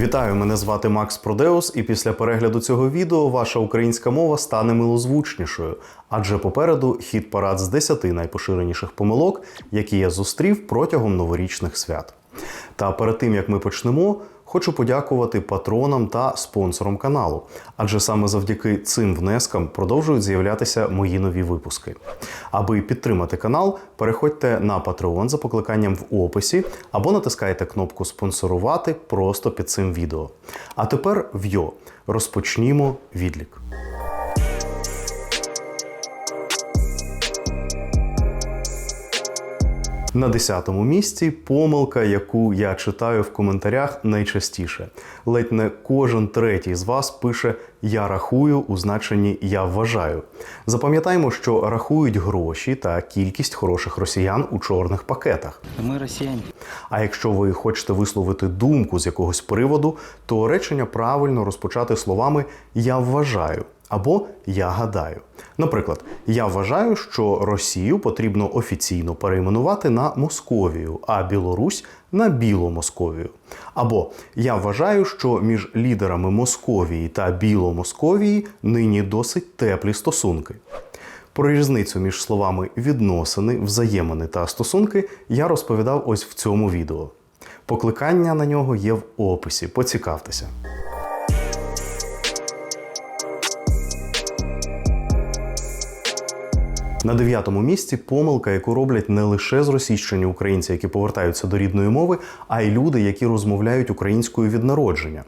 Вітаю, мене звати Макс Продеус, і після перегляду цього відео ваша українська мова стане милозвучнішою, адже попереду хід парад з 10 найпоширеніших помилок, які я зустрів протягом новорічних свят. Та перед тим як ми почнемо, хочу подякувати патронам та спонсорам каналу, адже саме завдяки цим внескам продовжують з'являтися мої нові випуски. Аби підтримати канал, переходьте на Patreon за покликанням в описі або натискайте кнопку спонсорувати просто під цим відео. А тепер вйо, розпочнімо відлік. На 10-му місці помилка, яку я читаю в коментарях найчастіше. Ледь не кожен третій з вас пише Я рахую у значенні Я вважаю. Запам'ятаємо, що рахують гроші та кількість хороших росіян у чорних пакетах. Мы россияне. А якщо ви хочете висловити думку з якогось приводу, то речення правильно розпочати словами Я вважаю або Я гадаю. Наприклад, я вважаю, що Росію потрібно офіційно перейменувати на Московію, а Білорусь на Біломосковію. Або я вважаю, що між лідерами Московії та Біломосковії нині досить теплі стосунки. Про різницю між словами відносини, взаємини та стосунки я розповідав ось в цьому відео. Покликання на нього є в описі. Поцікавтеся. На дев'ятому місці помилка, яку роблять не лише зросійщені українці, які повертаються до рідної мови, а й люди, які розмовляють українською від народження.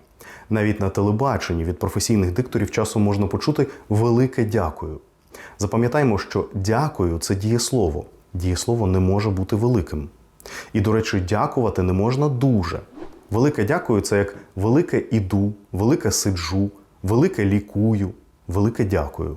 Навіть на телебаченні від професійних дикторів часом можна почути велике дякую. Запам'ятаймо, що дякую це дієслово. Дієслово не може бути великим. І, до речі, дякувати не можна дуже. Велике дякую це як велике іду, велике сиджу, велике лікую, велике дякую.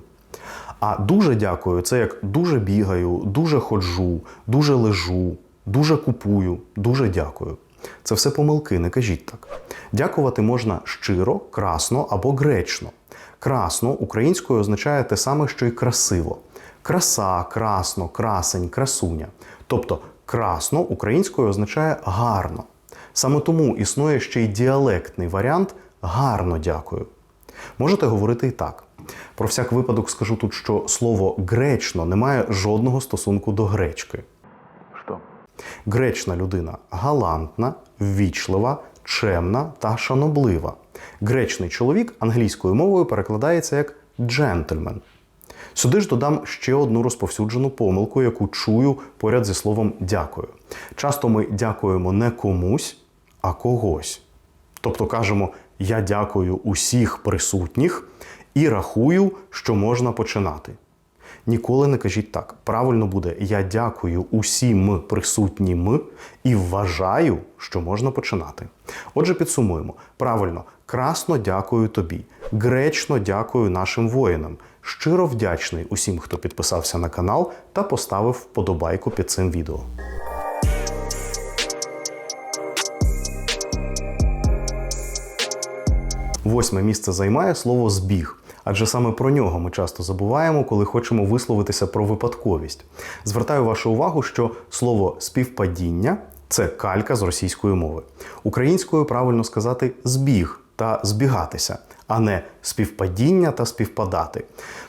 А дуже дякую це як дуже бігаю, дуже ходжу, дуже лежу, дуже купую, дуже дякую. Це все помилки, не кажіть так. Дякувати можна щиро, красно або гречно. Красно українською означає те саме, що й красиво. Краса, красно, красень, красуня. Тобто красно українською означає гарно. Саме тому існує ще й діалектний варіант гарно дякую. Можете говорити і так. Про всяк випадок скажу тут, що слово гречно не має жодного стосунку до гречки. Что? Гречна людина галантна, ввічлива, чемна та шаноблива. Гречний чоловік англійською мовою перекладається як джентльмен. Сюди ж додам ще одну розповсюджену помилку, яку чую поряд зі словом дякую. Часто ми дякуємо не комусь, а когось. Тобто кажемо Я дякую усіх присутніх і рахую, що можна починати. Ніколи не кажіть так. Правильно буде Я дякую усім присутнім і вважаю, що можна починати. Отже, підсумуємо. Правильно, красно дякую тобі, гречно дякую нашим воїнам. Щиро вдячний усім, хто підписався на канал та поставив вподобайку під цим відео. Восьме місце займає слово збіг. Адже саме про нього ми часто забуваємо, коли хочемо висловитися про випадковість. Звертаю вашу увагу, що слово співпадіння це калька з російської мови. Українською правильно сказати збіг та збігатися, а не співпадіння та співпадати.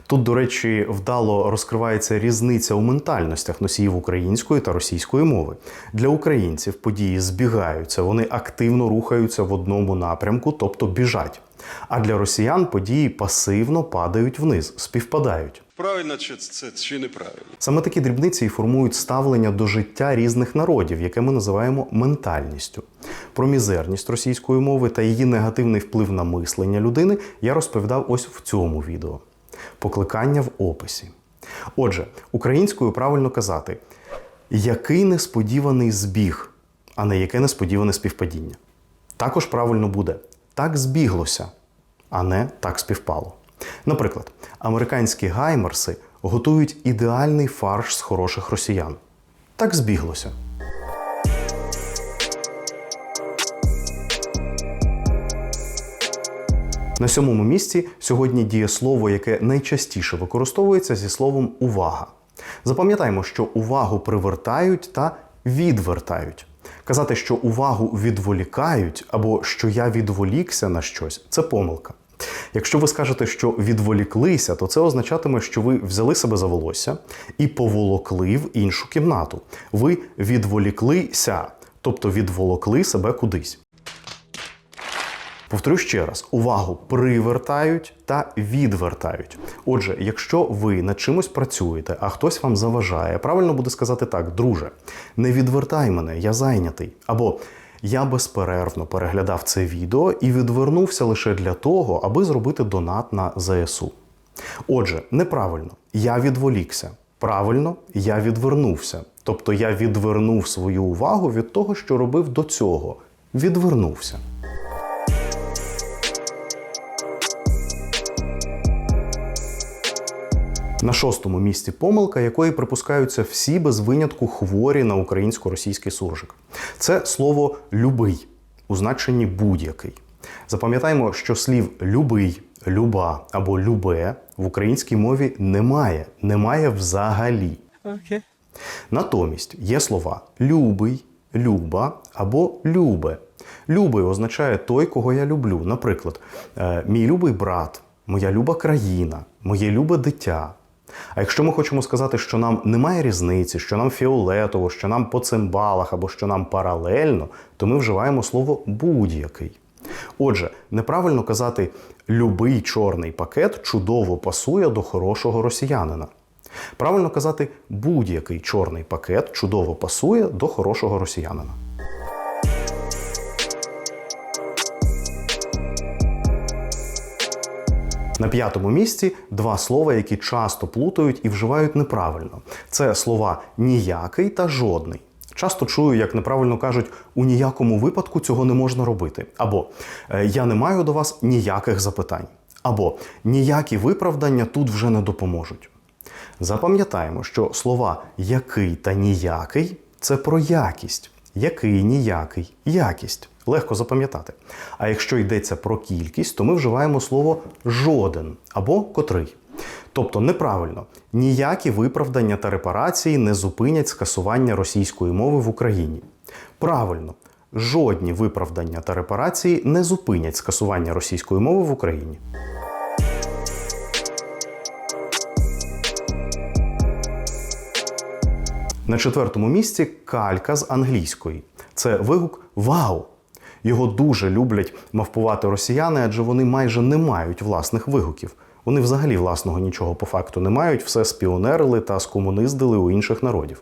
Тут, до речі, вдало розкривається різниця у ментальностях носіїв української та російської мови. Для українців події збігаються, вони активно рухаються в одному напрямку, тобто біжать. А для росіян події пасивно падають вниз, співпадають. Правильно чи це чи неправильно? Саме такі дрібниці і формують ставлення до життя різних народів, яке ми називаємо ментальністю. Про мізерність російської мови та її негативний вплив на мислення людини я розповідав ось в цьому відео. Покликання в описі. Отже, українською правильно казати, який несподіваний збіг, а не яке несподіване співпадіння. Також правильно буде так збіглося, а не так співпало. Наприклад, американські гаймерси готують ідеальний фарш з хороших росіян. Так збіглося. На сьомому місці сьогодні діє слово, яке найчастіше використовується зі словом увага. Запам'ятаймо, що увагу привертають та відвертають. Казати, що увагу відволікають або що я відволікся на щось це помилка. Якщо ви скажете, що відволіклися, то це означатиме, що ви взяли себе за волосся і поволокли в іншу кімнату. Ви відволіклися, тобто відволокли себе кудись. Повторю ще раз: увагу привертають та відвертають. Отже, якщо ви над чимось працюєте, а хтось вам заважає, правильно буде сказати так, друже, не відвертай мене, я зайнятий. Або я безперервно переглядав це відео і відвернувся лише для того, аби зробити донат на ЗСУ. Отже, неправильно, я відволікся. Правильно, я відвернувся. Тобто я відвернув свою увагу від того, що робив до цього. Відвернувся. На шостому місці помилка, якої припускаються всі без винятку хворі на українсько-російський суржик. Це слово любий у значенні будь-який. Запам'ятаємо, що слів любий, люба або любе в українській мові немає, немає взагалі. Okay. Натомість є слова любий, люба або любе. Любий означає той, кого я люблю. Наприклад, е, мій любий брат, моя люба країна, моє любе дитя. А якщо ми хочемо сказати, що нам немає різниці, що нам фіолетово, що нам по цимбалах або що нам паралельно, то ми вживаємо слово будь-який. Отже, неправильно казати любий чорний пакет чудово пасує до хорошого росіянина. Правильно казати, будь-який чорний пакет чудово пасує до хорошого росіянина. На п'ятому місці два слова, які часто плутають і вживають неправильно. Це слова ніякий та жодний. Часто чую, як неправильно кажуть, у ніякому випадку цього не можна робити. Або «Е, я не маю до вас ніяких запитань. Або ніякі виправдання тут вже не допоможуть. Запам'ятаємо, що слова який та ніякий це про якість. Який, ніякий, якість. Легко запам'ятати. А якщо йдеться про кількість, то ми вживаємо слово жоден або котрий. Тобто неправильно, ніякі виправдання та репарації не зупинять скасування російської мови в Україні. Правильно, жодні виправдання та репарації не зупинять скасування російської мови в Україні. На четвертому місці калька з англійської. Це вигук Вау! Його дуже люблять мавпувати росіяни, адже вони майже не мають власних вигуків. Вони взагалі власного нічого по факту не мають, все спіонерили та скомуниздили у інших народів.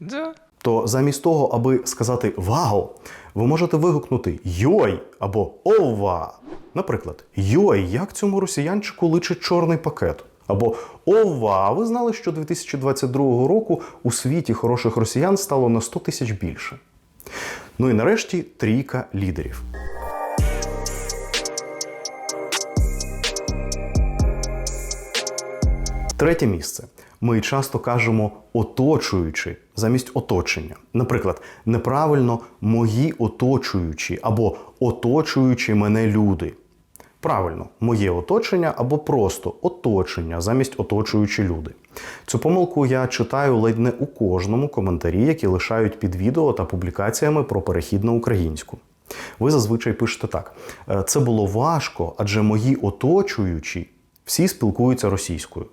Да. То замість того, аби сказати Вау, ви можете вигукнути Йой або Ова. Наприклад, Йой, як цьому росіянчику личить чорний пакет. Або Ова, ви знали, що 2022 року у світі хороших росіян стало на 100 тисяч більше. Ну і нарешті трійка лідерів. Третє місце. Ми часто кажемо оточуючи замість оточення. Наприклад, неправильно мої оточуючі або оточуючі мене люди. Правильно, моє оточення або просто оточення замість оточуючі люди. Цю помилку я читаю ледь не у кожному коментарі, які лишають під відео та публікаціями про перехід на українську. Ви зазвичай пишете так: «Е, це було важко, адже мої оточуючі всі спілкуються російською.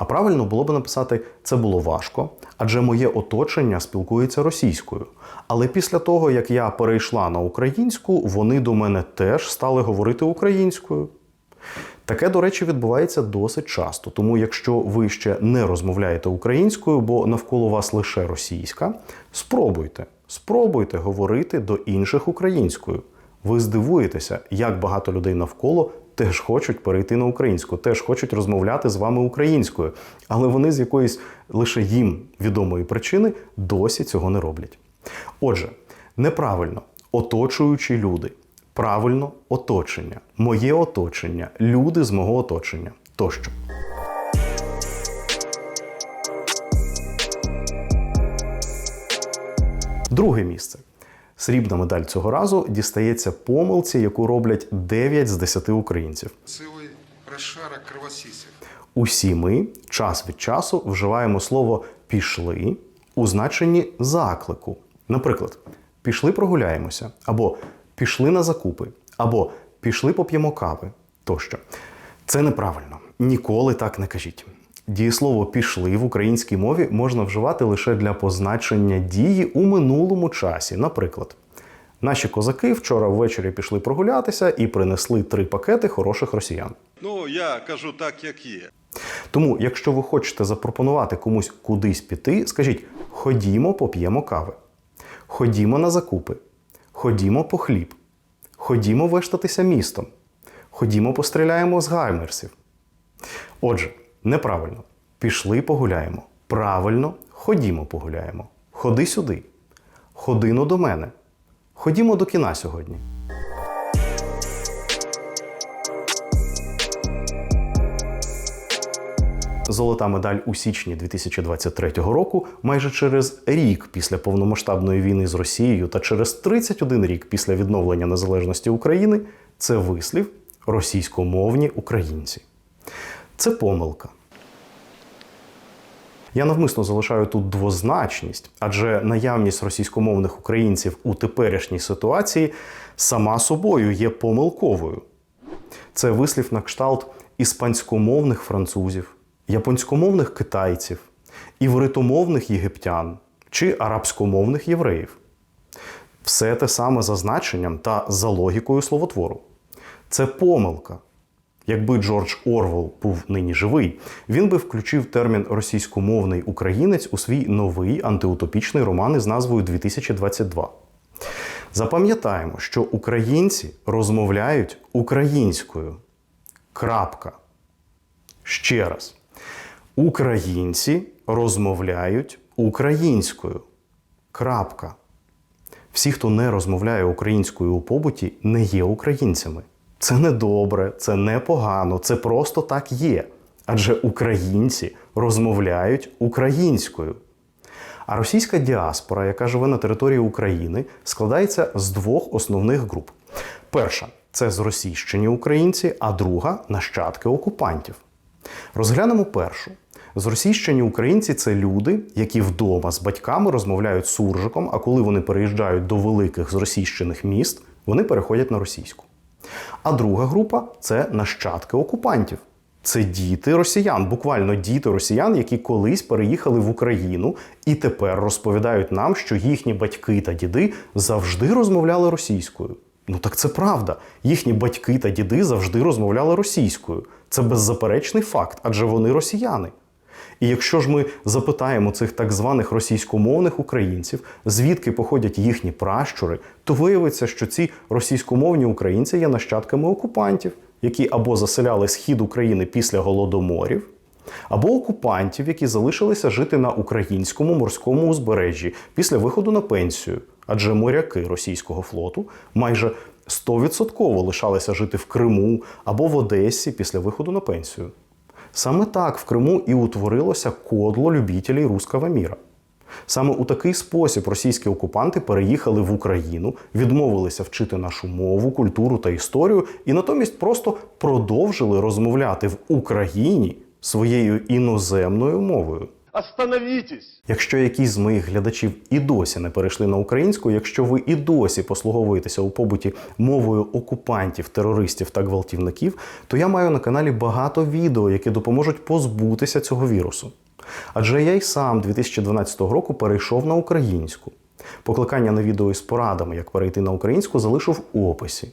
А правильно було б написати це було важко, адже моє оточення спілкується російською. Але після того, як я перейшла на українську, вони до мене теж стали говорити українською. Таке, до речі, відбувається досить часто. Тому, якщо ви ще не розмовляєте українською, бо навколо вас лише російська, спробуйте, спробуйте говорити до інших українською. Ви здивуєтеся, як багато людей навколо теж хочуть перейти на українську, теж хочуть розмовляти з вами українською, але вони з якоїсь лише їм відомої причини досі цього не роблять. Отже, неправильно оточуючі люди, правильно оточення, моє оточення, люди з мого оточення тощо. Друге місце. Срібна медаль цього разу дістається помилці, яку роблять 9 з 10 українців. Цілий розшарок кровосісів. Усі ми час від часу вживаємо слово пішли у значенні заклику. Наприклад, пішли прогуляємося, або пішли на закупи, або пішли поп'ємо кави тощо. Це неправильно. Ніколи так не кажіть. Дієслово пішли в українській мові можна вживати лише для позначення дії у минулому часі. Наприклад, наші козаки вчора ввечері пішли прогулятися і принесли три пакети хороших росіян. Ну, я кажу так, як є. Тому, якщо ви хочете запропонувати комусь кудись піти, скажіть: ходімо, поп'ємо кави, ходімо на закупи, ходімо по хліб, ходімо вештатися містом, ходімо постріляємо з гаймерсів. Отже, неправильно. Пішли погуляємо. Правильно, ходімо погуляємо. Ходи сюди. Ходино до мене. Ходімо до кіна сьогодні. Золота медаль у січні 2023 року, майже через рік після повномасштабної війни з Росією та через 31 рік після відновлення незалежності України, це вислів російськомовні українці. Це помилка. Я навмисно залишаю тут двозначність, адже наявність російськомовних українців у теперішній ситуації сама собою є помилковою. Це вислів на кшталт іспанськомовних французів, японськомовних китайців, івритомовних єгиптян чи арабськомовних євреїв. Все те саме за значенням та за логікою словотвору. Це помилка. Якби Джордж Орвел був нині живий, він би включив термін російськомовний українець у свій новий антиутопічний роман із назвою 2022. Запам'ятаємо, що українці розмовляють українською. Крапка. Ще раз. Українці розмовляють українською. Крапка. Всі, хто не розмовляє українською у побуті, не є українцями. Це не добре, це не погано, це просто так є. Адже українці розмовляють українською. А російська діаспора, яка живе на території України, складається з двох основних груп. Перша це зросійщені українці, а друга нащадки окупантів. Розглянемо першу. Зросійщені українці це люди, які вдома з батьками розмовляють суржиком, а коли вони переїжджають до великих зросійщених міст, вони переходять на російську. А друга група це нащадки окупантів. Це діти росіян, буквально діти росіян, які колись переїхали в Україну і тепер розповідають нам, що їхні батьки та діди завжди розмовляли російською. Ну так це правда. Їхні батьки та діди завжди розмовляли російською. Це беззаперечний факт, адже вони росіяни. І якщо ж ми запитаємо цих так званих російськомовних українців, звідки походять їхні пращури, то виявиться, що ці російськомовні українці є нащадками окупантів, які або заселяли схід України після голодоморів, або окупантів, які залишилися жити на українському морському узбережжі після виходу на пенсію, адже моряки російського флоту майже 100% лишалися жити в Криму або в Одесі після виходу на пенсію. Саме так в Криму і утворилося кодло любітелей руского міра. Саме у такий спосіб російські окупанти переїхали в Україну, відмовилися вчити нашу мову, культуру та історію, і натомість просто продовжили розмовляти в Україні своєю іноземною мовою. Остановитесь! Якщо якісь з моїх глядачів і досі не перейшли на українську, якщо ви і досі послуговуєтеся у побуті мовою окупантів, терористів та гвалтівників, то я маю на каналі багато відео, які допоможуть позбутися цього вірусу. Адже я й сам 2012 року перейшов на українську. Покликання на відео із порадами, як перейти на українську, залишу в описі.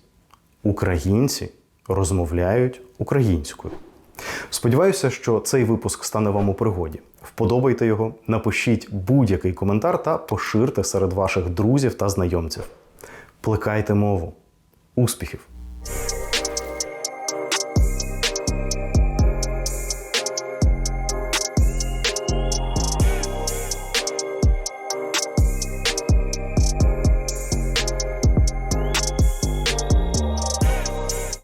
Українці розмовляють українською. Сподіваюся, що цей випуск стане вам у пригоді. Вподобайте його, напишіть будь-який коментар та поширте серед ваших друзів та знайомців. Плекайте мову. Успіхів!